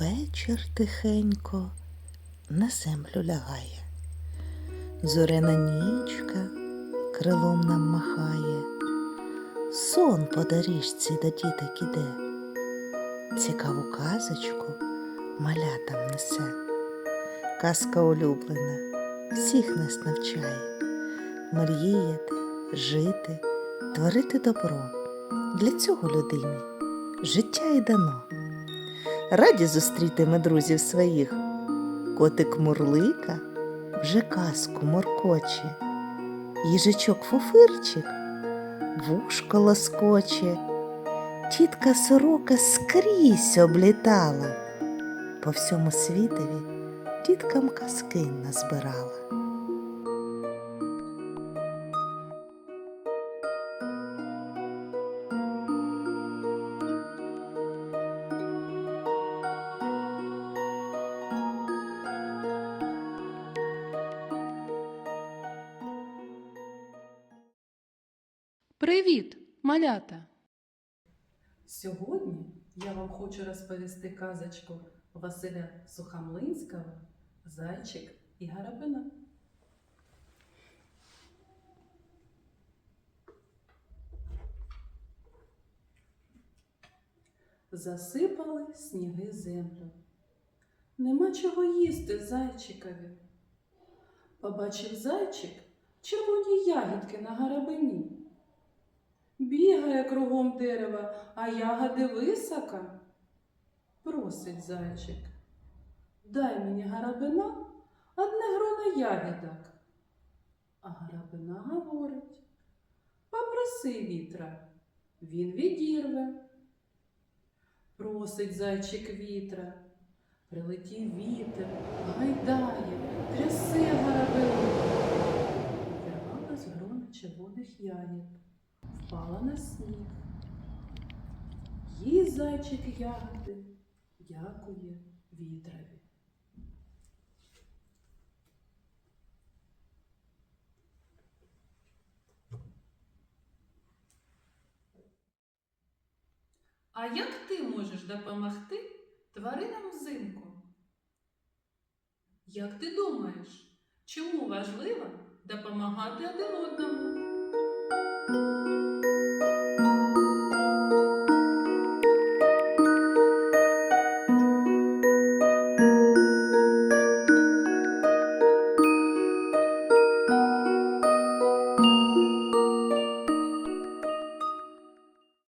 Вечір тихенько на землю лягає. Зоряна нічка крилом нам махає. Сон по доріжці до діток іде. Цікаву казочку малятам несе. Казка улюблена, всіх нас навчає. Мріяти, жити, творити добро. Для цього людині життя і дано. Раді зустріти ми друзів своїх. Котик Мурлика вже казку моркоче, їжачок фуфирчик вушко лоскоче, тітка сорока скрізь облітала, по всьому світові діткам казки назбирала. Привіт, малята! Сьогодні я вам хочу розповісти казочку Василя Сухомлинського Зайчик і Гарабина. Засипали сніги землю. Нема чого їсти зайчикові. Побачив зайчик червоні ягідки на гарабині. Бігає кругом дерева, а ягоди висока. Просить зайчик. Дай мені гарабина одне гроно ягідок. А гарабина говорить. Попроси вітра, він відірве. Просить зайчик вітра. Прилетів вітер, гайдає, трясе гарабину. Зірвалась грона червоних ягід впала на сніг. Їй зайчик ягоди дякує вітрові. А як ти можеш допомогти тваринам взимку? Як ти думаєш, чому важливо допомагати один одному?